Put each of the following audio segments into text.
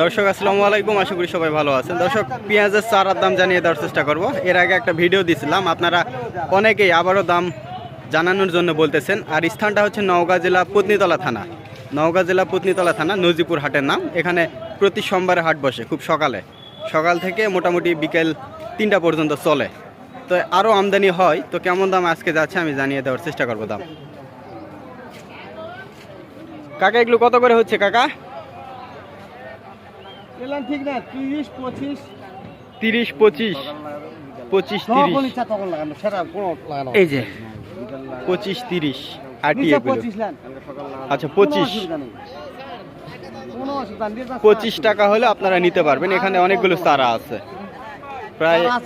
দর্শক, আসসালামু আলাইকুম। আশা করি সবাই ভালো আছেন। দর্শক, পেঁয়াজের চারার দাম জানিয়ে দেওয়ার চেষ্টা করব। এর আগে একটা ভিডিও দিছিলাম। আপনারা অনেকেই আবারও দাম জানানোর জন্য বলতেছেন। আর স্থানটা হচ্ছে নওগাঁ জেলা পত্নীতলা থানা। নওগাঁ জেলা পত্নীতলা থানা, নজিপুর হাটের নাম। এখানে প্রতি সোমবারে হাট বসে, খুব সকালে। সকাল থেকে মোটামুটি বিকেল তিনটা পর্যন্ত চলে। তো আরও আমদানি হয়। তো কেমন দাম আজকে যাচ্ছে আমি জানিয়ে দেওয়ার চেষ্টা করব দাম। কাকা, এগুলো কত করে হচ্ছে কাকা? এলাম ঠিক না তিরিশ পঁচিশ। তিরিশ পঁচিশ। পঁচিশ তিরিশ। এই যে পঁচিশ তিরিশ আটি নিচে এগুলো আচ্ছা পঁচিশ। পঁচিশ টাকা হলে আপনারা নিতে পারবেন এখানে অনেকগুলো চারা আছে। প্রায় হ্যাঁ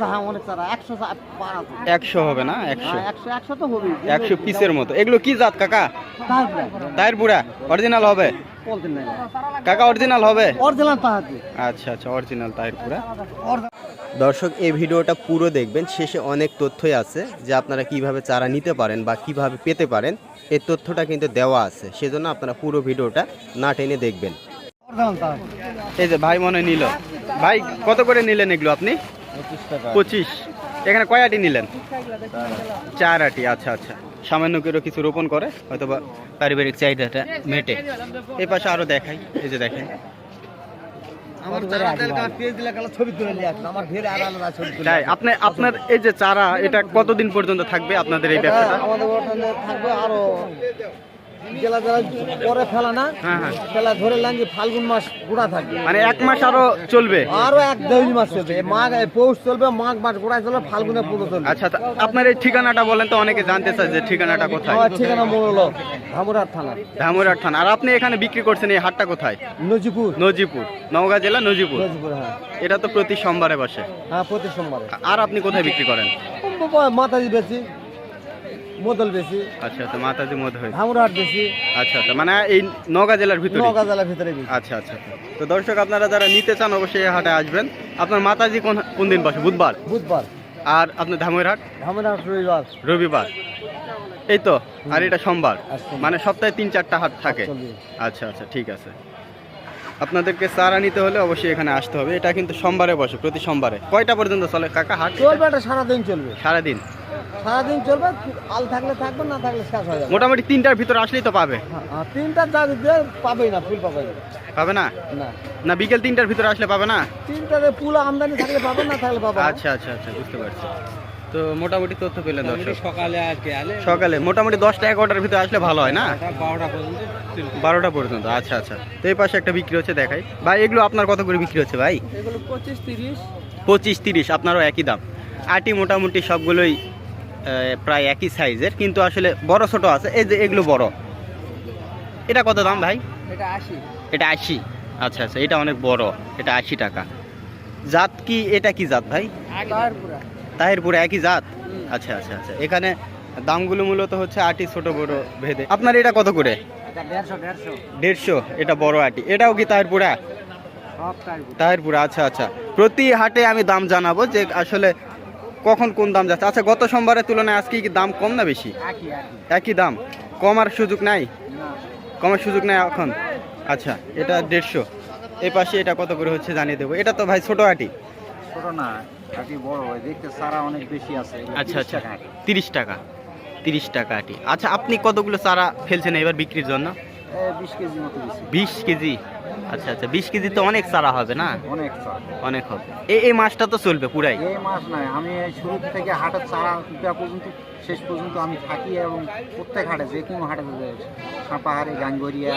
একশো হবে না? একশো। হ্যাঁ, একশো পিসের মতো। এগুলো কি জাত কাকা? টায়ার বুড়া অরিজিনাল হবে? কাকা অরিজিনাল হবে? অরিজিনাল আচ্ছা আচ্ছা অরিজিনাল টায়ার পুরা। দর্শক এই ভিডিওটা পুরো দেখবেন। শেষে অনেক তথ্যই আছে যে আপনারা কীভাবে চারা নিতে পারেন বা কীভাবে পেতে পারেন। এই তথ্যটা কিন্তু দেওয়া আছে। সেজন্য আপনারা পুরো ভিডিওটা না টেনে দেখবেন। এই যে ভাই মনে নিল। ভাই কত করে নিলেন এগুলো আপনি? পঁচিশ পঁচিশ। এখানে কয় আটি নিলেন? চার আটি। আচ্ছা আচ্ছা। সামান্য করে কিছু রোপণ করে হয়তো বা পারিবারিক চাহিদাটা মেটে। এই পাশে আরও দেখাই এই যে দেখেন। আপনি আপনার এই যে চারা এটা কতদিন পর্যন্ত থাকবে আপনাদের এই ব্যবসাটা? আমাদের থাকবে আরও জেলা জেলা পরে ফেলা না। হ্যাঁ হ্যাঁ। ফেলা ধরে ফাল্গুন মাস গুড়া মানে এক মাস আরও চলবে? আরও এক দেড় মাস চলবে। মাঘ পৌষ চলবে মাঘ মাস গোড়ায় চলবে ফাল্গুনে পুরো চলবে। আচ্ছা আপনার এই ঠিকানাটা বলেন তো অনেকে জানতে চায় যে ঠিকানাটা কোথায়। আমার ঠিকানা হলো ধামুরার থানা। ধামুরহাট থানা। আর আপনি এখানে বিক্রি করছেন এই হাটটা কোথায়? নজিপুর। নজিপুর। নওগাঁ জেলা নজিপুর। নজিপুর হ্যাঁ। এটা তো প্রতি সোমবারে বসে। হ্যাঁ প্রতি সোমবারে। আর আপনি কোথায় বিক্রি করেন? মাতাজি বেশি মোদল বেশি। আচ্ছা আচ্ছা মাতাজি মধ্যে হয়েছে। ধামুরহাট বেশি। আচ্ছা আচ্ছা মানে এই নওগাঁ জেলার ভিতরে জেলার ভিতরে বেশি। আচ্ছা আচ্ছা আচ্ছা। তো দর্শক আপনারা যারা নিতে চান অবশ্যই এই হাটে আসবেন। আপনার মাতাজি কোন কোন দিন বসে? বুধবার? বুধবার। আর আপনার ধামইরহাট ধামুরহাট রবিবার। রবিবার। এই তো আর এটা সোমবার। মানে সপ্তাহে তিন চারটা হাট থাকে। আচ্ছা আচ্ছা ঠিক আছে। আপনাদেরকে চারা নিতে হলে অবশ্যই এখানে আসতে হবে। এটা কিন্তু সোমবারে বসে প্রতি সোমবারে। কয়টা পর্যন্ত চলে? কাকা হাট? চলবে এটা সারাদিন চলবে। সারাদিন? সারাদিন চলবে আল থাকলে থাকবে না থাকলে শেষ হয়ে যাবে। মোটামুটি তিনটার ভিতরে আসলেই তো পাবে। তিনটার হ্যাঁ, তিনটা পাবেই না ফুল পাবে না। পাবে না? না। না বিকেল তিনটার ভিতরে আসলে পাবে না? তিনটাতে পুরো আমদানি থাকলে পাবে না থাকলে পাবে আচ্ছা আচ্ছা আচ্ছা বুঝতে পারছি। তো মোটামুটি তথ্য পেলেন দর্শক। সকালে আজকে সকালে মোটামুটি দশটা এগারোটার ভিতরে আসলে ভালো হয় না? বারোটা পর্যন্ত বারোটা পর্যন্ত আচ্ছা আচ্ছা। তো এই পাশে একটা বিক্রি হচ্ছে দেখাই। ভাই এগুলো আপনার কত করে বিক্রি হচ্ছে ভাই? এগুলো পঁচিশ তিরিশ। পঁচিশ তিরিশ আপনারও একই দাম। আটি মোটামুটি সবগুলোই প্রায় একই সাইজের কিন্তু আসলে বড় ছোট আছে। এই যে এগুলো বড়। এটা কত দাম ভাই? এটা আশি। এটা আশি। আচ্ছা আচ্ছা এটা অনেক বড়। এটা আশি টাকা। জাত কি এটা কি জাত ভাই? তাহিরপুরে একই জাত? আচ্ছা আচ্ছা আচ্ছা। এখানে দামগুলো মূলত হচ্ছে আটি ছোট বড় ভেদে। আপনার এটা কত করে? দেড়শো এটা বড় আটি। এটাও কি তাহিরপুরা? তাহিরপুরা। আচ্ছা আচ্ছা। প্রতি হাটে আমি দাম জানাব যে আসলে কখন কোন দাম যাচ্ছে। আচ্ছা গত সোমবারের তুলনায় আজকে কি দাম কম না বেশি? একই দাম? কমার সুযোগ নাই? কমার সুযোগ নাই এখন? আচ্ছা এটা দেড়শো। এই পাশে এটা কত করে হচ্ছে জানিয়ে দেবো। এটা তো ভাই ছোট আটি। ছোট না। বড় হয় দেখতে অনেক বেশি আছে আচ্ছা 30 আচ্ছা। তিরিশ টাকা তিরিশ টাকা আটি। আচ্ছা আপনি কতগুলো চারা ফেলছেন এবার বিক্রির জন্য? বিশ কেজি মতো বিশ কেজি। আচ্ছা আচ্ছা বিশ কেজি তো অনেক চারা হবে না? অনেক অনেক হবে। এই এই মাসটা তো চলবে পুরাই? এই নয় আমি এই শুরু থেকে হাটের চারা দেওয়া পর্যন্ত শেষ পর্যন্ত আমি থাকি এবং প্রত্যেক হাটে যে কোনো হাটে সাপাহারে গাঙ্গরিয়া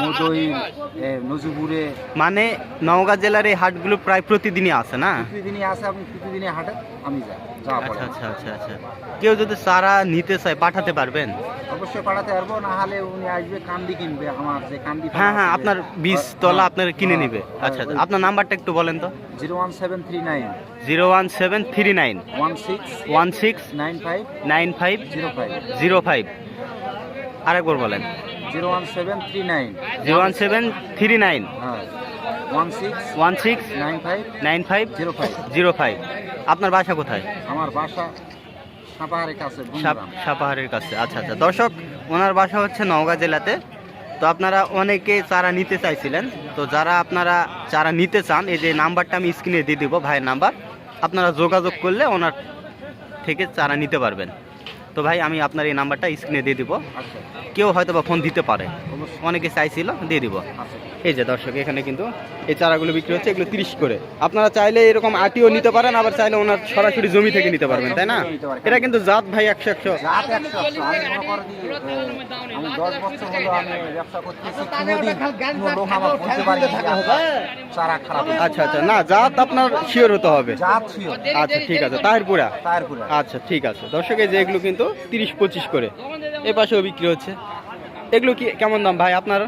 মদই নজুপুরে। মানে নওগাঁ জেলার এই হাটগুলো প্রায় প্রতিদিনই আছে না? প্রতিদিনই আসে আপনি প্রতিদিনই হাটে আমি যাই আচ্ছা আচ্ছা আচ্ছা আচ্ছা। কেউ যদি চারা নিতে চায় পাঠাতে পারবেন? অবশ্যই পাঠাতে পারব না হলে উনি আসবে কান্দি কিনবে আমার যে কান্দি হ্যাঁ হ্যাঁ আপনার বীজ তলা আপনার কিনে নিবে। আচ্ছা আচ্ছা আপনার নাম্বারটা একটু বলেন তো। Zero one seven three nine. Zero one seven three nine. One six one six nine five nine five zero five. Zero five. আরেকবার বলেন। Zero one seven three nine. Zero one seven three nine. হ্যাঁ। One six one six nine five nine five zero five. Zero five. আপনার বাসা কোথায়? আমার বাসা সাপাহারের কাছে সাপ সাপাহারের কাছে। আচ্ছা আচ্ছা। দর্শক ওনার বাসা হচ্ছে নওগাঁ জেলাতে। তো আপনারা অনেকে চারা নিতে চাইছিলেন। তো যারা আপনারা চারা নিতে চান, এই যে নাম্বারটা আমি স্ক্রিনে দিয়ে দেবো ভাইয়ের নাম্বার। আপনারা যোগাযোগ করলে ওনার থেকে চারা নিতে পারবেন। তো ভাই, আমি আপনার এই নাম্বারটা স্ক্রিনে দিয়ে দিব। কেউ হয়তো বা ফোন দিতে পারে। অনেকে চাইছিল দিয়ে দিব। আচ্ছা এই যে দর্শক এখানে কিন্তু এই চারাগুলো বিক্রি হচ্ছে এগুলো তিরিশ করে। আপনারা চাইলে এরকম আটিও নিতে পারেন আবার চাইলে ওনার সরাসরি জমি থেকে নিতে পারবেন তাই না? এটা কিন্তু জাত ভাই একশো একশো। আচ্ছা আচ্ছা। না জাত আপনার শিওর হতে হবে। আচ্ছা ঠিক আছে। তাহিরপুরা। আচ্ছা ঠিক আছে। দর্শক এই যে এগুলো কিন্তু তিরিশ পঁচিশ করে। এ পাশেও বিক্রি হচ্ছে। এগুলো কি, কেমন দাম ভাই আপনার?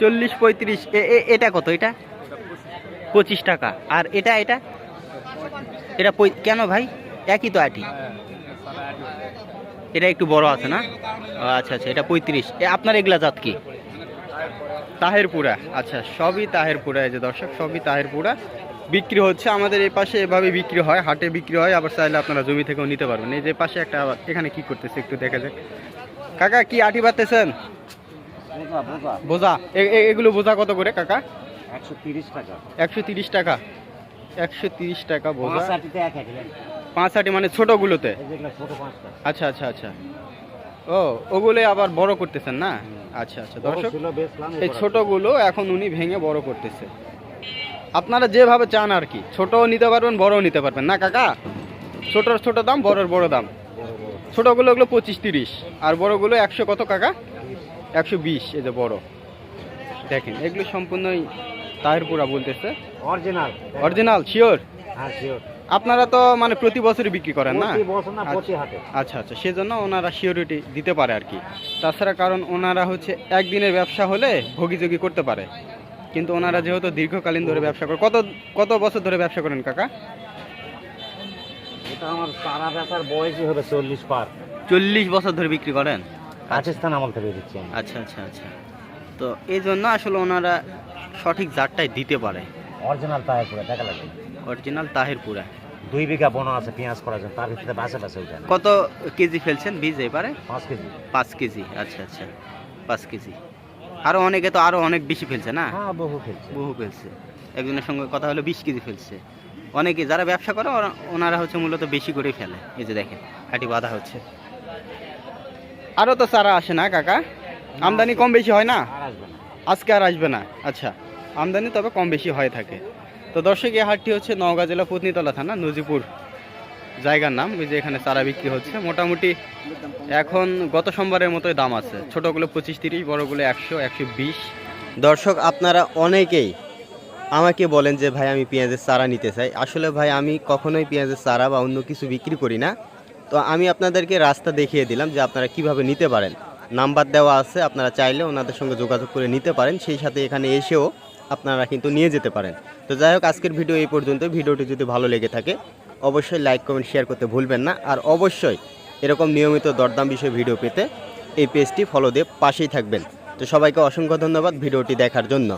চল্লিশ পঁয়ত্রিশ এটা কত এটা? পঁচিশ টাকা। আর এটা এটা? এটা কেন ভাই? একই তো আটি। এটা একটু বড় আছে না? আচ্ছা আচ্ছা এটা পঁয়ত্রিশ। আপনার এগুলা জাত কি? তাহেরপুরা। আচ্ছা সবই তাহেরপুরা এই যে দর্শক, সবই তাহেরপুরা। বিক্রি হচ্ছে আমাদের এই পাশে এভাবে বিক্রি হয় হাটে বিক্রি হয় আবার চাইলে আপনারা জমি থেকেও নিতে পারবেন। এই যে পাশে একটা আবার এখানে কি করতেছে একটু দেখা যাক। কাকা কি আটি বাড়তেছেন বোঝা এগুলো বোঝা কত করে কাকা? একশো তিরিশ টাকা। একশো তিরিশ টাকা। একশো তিরিশ টাকা বোঝা। পাঁচ আটি মানে ছোটোগুলোতে? আচ্ছা আচ্ছা আচ্ছা। ও ওগুলো আবার বড় করতেছেন না? আচ্ছা আচ্ছা। দর্শক এই ছোটগুলো এখন উনি ভেঙে বড় করতেছে। আপনারা যেভাবে চান আর কি। ছোটও নিতে পারবেন বড়ও নিতে পারবেন। না কাকা? ছোটর ছোট দাম বড়র বড় দাম। ছোটগুলো ওগুলো পঁচিশ তিরিশ আর বড়গুলো একশো কত কাকা? একশো বিশ এই যে বড়। দেখেন এগুলো সম্পূর্ণই তাহেরপুরা বলতেছে। অরিজিনাল অরিজিনাল শিওর হ্যাঁ শিওর আপনারা তো মানে প্রতি বছরই বিক্রি করেন না? আচ্ছা। আচ্ছা আচ্ছা সেজন্য ওনারা সিওরিটি দিতে পারে আর কি। তাছাড়া কারণ ওনারা হচ্ছে একদিনের ব্যবসা হলে ভোগিযোগী করতে পারে। কিন্তু ওনারা যেহেতু দীর্ঘকালীন ধরে ব্যবসা করেন কত কত বছর ধরে ব্যবসা করেন কাকা? এটা আমার সারা বেচার বয়সই হবে চল্লিশ পার। চল্লিশ বছর ধরে বিক্রি করেন? রাজস্থান আমল থেকে দিচ্ছি আচ্ছা আচ্ছা আচ্ছা। তো এই জন্য আসলে ওনারা সঠিক জাতটাই দিতে পারে। অরিজিনাল করে দেখা লাগে। অরিজিনাল তাহেরপুরা। দুই বিঘা বন আছে পেঁয়াজ করার জন্য তার ভিতরে বাসে বাসে ওইটা কত কেজি ফেলছেন বীজ এবারে? পাঁচ কেজি। পাঁচ কেজি আচ্ছা আচ্ছা। পাঁচ কেজি। আরও অনেকে তো আরও অনেক বেশি ফেলছে না? হ্যাঁ বহু ফেলছে। বহু ফেলছে। একজনের সঙ্গে কথা হলো বিশ কেজি ফেলছে। অনেকে যারা ব্যবসা করে ওনারা হচ্ছে মূলত বেশি করেই ফেলে। এই যে দেখেন হাঁটি বাঁধা হচ্ছে। আরও তো চারা আসে না কাকা? আমদানি কম বেশি হয় না? না। আজকে আর আসবে না? আচ্ছা আমদানি তবে কম বেশি হয়ে থাকে। তো দর্শক এই হাটটি হচ্ছে নওগাঁ জেলা পত্নীতলা থানা নজিপুর। জায়গার নাম, ওই যে এখানে চারা বিক্রি হচ্ছে। মোটামুটি এখন গত সোমবারের মতোই দাম আছে। ছোটোগুলো পঁচিশ তিরিশ বড়গুলো একশো একশো বিশ। দর্শক, আপনারা অনেকেই আমাকে বলেন যে, ভাই, আমি পেঁয়াজের চারা নিতে চাই। আসলে ভাই, আমি কখনোই পেঁয়াজের চারা বা অন্য কিছু বিক্রি করি না। তো আমি আপনাদেরকে রাস্তা দেখিয়ে দিলাম যে, আপনারা কীভাবে নিতে পারেন। নাম্বার দেওয়া আছে, আপনারা চাইলে ওনাদের সঙ্গে যোগাযোগ করে নিতে পারেন। সেই সাথে এখানে এসেও আপনারা কিন্তু নিয়ে যেতে পারেন। তো যাই হোক, আজকের ভিডিও এই পর্যন্ত ভিডিওটি যদি ভালো লেগে থাকে অবশ্যই লাইক, কমেন্ট শেয়ার করতে ভুলবেন না। আর অবশ্যই এরকম নিয়মিত দরদাম বিষয়ে ভিডিও পেতে এই পেজটি ফলো দিয়ে পাশেই থাকবেন। তো সবাইকে অসংখ্য ধন্যবাদ ভিডিওটি দেখার জন্য।